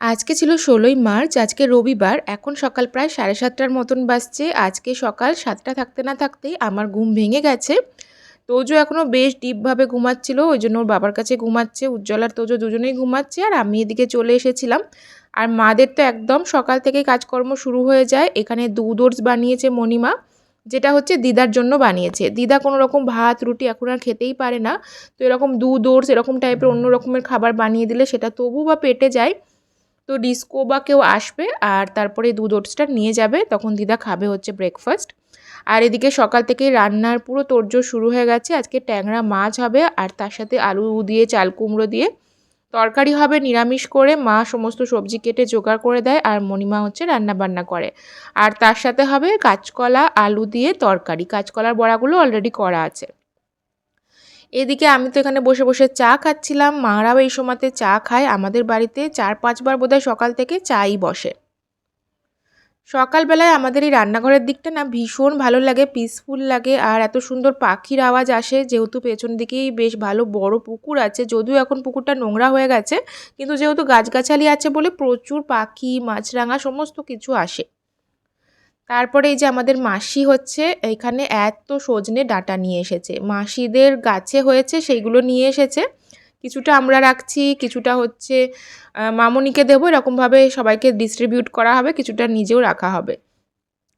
আজকে ছিল ষোলোই মার্চ, আজকে রবিবার, এখন সকাল প্রায় সাড়ে সাতটার মতন বাজছে। আজকে সকাল সাতটা থাকতে না থাকতেই আমার ঘুম ভেঙে গেছে। তোজো এখনও বেশ ডিপভাবে ঘুমাচ্ছিল, ওই জন্য ওর বাবার কাছে ঘুমাচ্ছে উজ্জ্বল আর তোজো দুজনেই ঘুমাচ্ছে, আর আমি এদিকে চলে এসেছিলাম। আর মাদের তো একদম সকাল থেকে কাজকর্ম শুরু হয়ে যায়। এখানে দুধ ওটস বানিয়েছে মণিমা, যেটা হচ্ছে দিদার জন্য বানিয়েছে। দিদা কোনো রকম ভাত, রুটি এখন আর খেতেই পারে না। তো এরকম দুধ ওটস এরকম টাইপের অন্য রকমের খাবার বানিয়ে দিলে সেটা তবু বা পেটে যায়। তো ডিস্কো বা কেউ আসবে আর তারপরে দুধ ওটসটা নিয়ে যাবে, তখন দিদা খাবে হচ্ছে ব্রেকফাস্ট আর এদিকে সকাল থেকে রান্নার পুরো তোড়জোড় শুরু হয়ে গেছে। আজকে ট্যাংরা মাছ হবে আর তার সাথে আলু দিয়ে, চাল কুমড়ো দিয়ে। তরকারি হবে নিরামিষ করে, মা সমস্ত সবজি কেটে জোগাড় করে দেয় আর মণিমা হচ্ছে রান্না বান্না করে। আর তার সাথে হবে কাঁচকলা, আলু দিয়ে তরকারি। কাঁচকলার বড়াগুলো অলরেডি করা আছে। এদিকে আমি তো এখানে বসে বসে চা খাচ্ছিলাম। মারাও এই সময়তে চা খায়। আমাদের বাড়িতে চার পাঁচবার বোধহয় সকাল থেকে চাই বসে। সকালবেলায় আমাদের এই রান্নাঘরের দিকটা না ভীষণ ভালো লাগে পিসফুল লাগে, আর এত সুন্দর পাখির আওয়াজ আসে। যেহেতু পেছন দিকেই বেশ ভালো বড় পুকুর আছে, যদিও এখন পুকুরটা নোংরা হয়ে গেছে, কিন্তু যেহেতু গাছগাছালি আছে বলে প্রচুর পাখি, মাছরাঙা, সমস্ত কিছু আসে। তারপরে এই যে আমাদের মাসি হচ্ছে, এখানে এত সজনে ডাটা নিয়ে এসেছে। মাসিদের গাছে হয়েছে, সেইগুলো নিয়ে এসেছে। কিছুটা আমরা রাখছি, কিছুটা হচ্ছে মামনিকে দেবো, এরকমভাবে সবাইকে ডিস্ট্রিবিউট করা হবে, কিছুটা নিজেও রাখা হবে।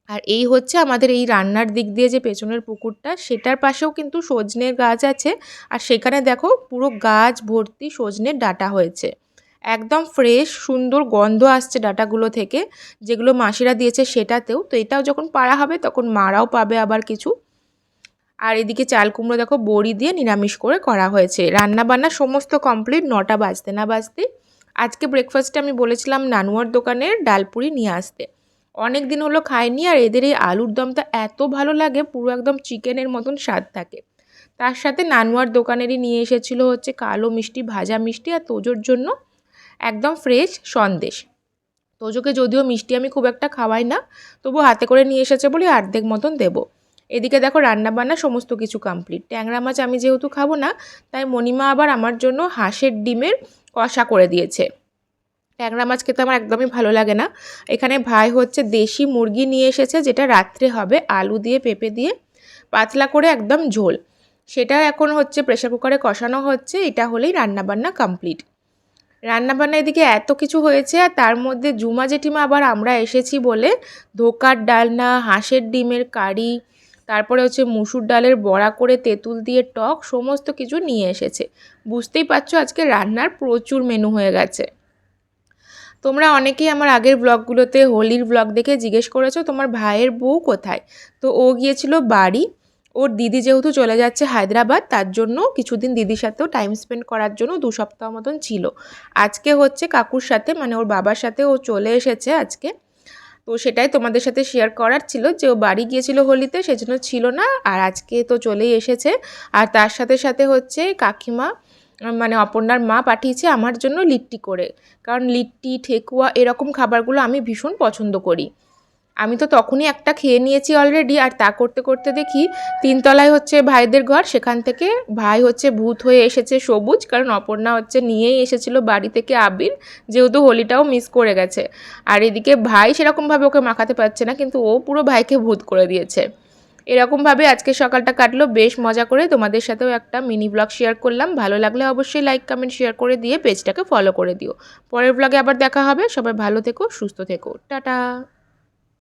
আর এই হচ্ছে আমাদের এই রান্নার দিক দিয়ে যে পেছনের পুকুরটা, সেটার পাশেও কিন্তু সজনের গাছ আছে। আর সেখানে দেখো পুরো গাছ ভর্তি সজনের ডাটা হয়েছে। একদম ফ্রেশ সুন্দর গন্ধ আসছে ডাটাগুলো থেকে। যেগুলো মাসিরা দিয়েছে সেটাতেও। তো এটাও যখন পাড়া হবে, তখন মারাও পাবে আবার কিছু। আর এদিকে চাল কুমড়ো দেখো, বড়ি দিয়ে নিরামিষ করে করা হয়েছে। রান্না বান্না সমস্ত কমপ্লিট নটা বাজতে না বাজতে। আজকে ব্রেকফাস্টে আমি বলেছিলাম নানুয়ার দোকানের ডালপুরি নিয়ে আসতে। অনেক দিন হলো খাইনি আর এদের এই আলুর দমটা এত ভালো লাগে, পুরো একদম চিকেনের মতন স্বাদ থাকে। তার সাথে নানুয়ার দোকানেরই নিয়ে এসেছিল হচ্ছে কালো মিষ্টি, ভাজা মিষ্টি আর তোজোর জন্য একদম ফ্রেশ সন্দেশ। তোজোকে যদিও মিষ্টি আমি খুব একটা খাওয়াই না, তবু হাতে করে নিয়ে এসেছে বলে অর্ধেক মতন দেবো। এদিকে দেখো রান্না বান্না সমস্ত কিছু কমপ্লিট ট্যাংরা মাছ আমি যেহেতু খাব না, তাই মণিমা আবার আমার জন্য হাঁসের ডিমের কষা করে দিয়েছে। ট্যাংরা মাছ খেতে আমার একদমই ভালো লাগে না। এখানে ভাই হচ্ছে দেশি মুরগি নিয়ে এসেছে, যেটা রাত্রে হবে, আলু দিয়ে, পেঁপে দিয়ে, পাতলা করে একদম ঝোল। সেটা এখন হচ্ছে প্রেশার কুকারে কষানো হচ্ছে, এটা হলেই রান্নাবান্না কমপ্লিট রান্নাবান্না এদিকে এত কিছু হয়েছে আর তার মধ্যে জুমা জেঠিমা আবার আমরা এসেছি বলে ধোকার ডালনা, হাঁসের ডিমের কারি, তারপরে হচ্ছে মুসুর ডালের বড়া করে তেঁতুল দিয়ে টক সমস্ত কিছু নিয়ে এসেছে। বুঝতেই পারছ আজকে রান্নার প্রচুর মেনু হয়ে গেছে। তোমরা অনেকেই আমার আগের ব্লগগুলোতে হোলির ব্লগ দেখে জিজ্ঞেস করেছ, তোমার ভাইয়ের বউ কোথায়? তো ও গিয়েছিল বাড়ি। ওর দিদি যেহেতু চলে যাচ্ছে হায়দ্রাবাদ, তার জন্য কিছুদিন দিদির সাথেও টাইম স্পেন্ড করার জন্য দু সপ্তাহ মতন ছিল। আজকে হচ্ছে কাকুর সাথে মানে ওর বাবার সাথে ও চলে এসেছে আজকে। তো সেটাই তোমাদের সাথে শেয়ার করার ছিল যে ও বাড়ি গিয়েছিল হোলিতে, সেজন্য ছিল না, আর আজকে তো চলেই এসেছে। আর তার সাথে সাথে হচ্ছে কাকিমা মানে অপর্ণার মা পাঠিয়েছে আমার জন্য লিট্টি করে। কারণ লিট্টি, ঠেকুয়া এরকম খাবারগুলো আমি ভীষণ পছন্দ করি। আমি তো তখনই একটা খেয়ে নিয়েছি অলরেডি আর তা করতে করতে দেখি তিনতলায় হচ্ছে ভাইদের ঘর, সেখান থেকে ভাই হচ্ছে ভূত হয়ে এসেছে সবুজ, কারণ অপর্ণা হচ্ছে নিয়েই এসেছিল বাড়ি থেকে আবির, যেহেতু হোলিটাও মিস করে গেছে। আর এদিকে ভাই সেরকমভাবে ওকে মাখাতে পারছে না, কিন্তু ও পুরো ভাইকে ভূত করে দিয়েছে। এরকমভাবে আজকে সকালটা কাটলো, বেশ মজা করে তোমাদের সাথেও একটা মিনি ব্লগ শেয়ার করলাম। ভালো লাগলে অবশ্যই লাইক কমেন্ট শেয়ার করে দিয়ে পেজটাকে ফলো করে দিও। পরের ব্লগে আবার দেখা হবে, সবাই ভালো থেকো, সুস্থ থেকো। টাটা!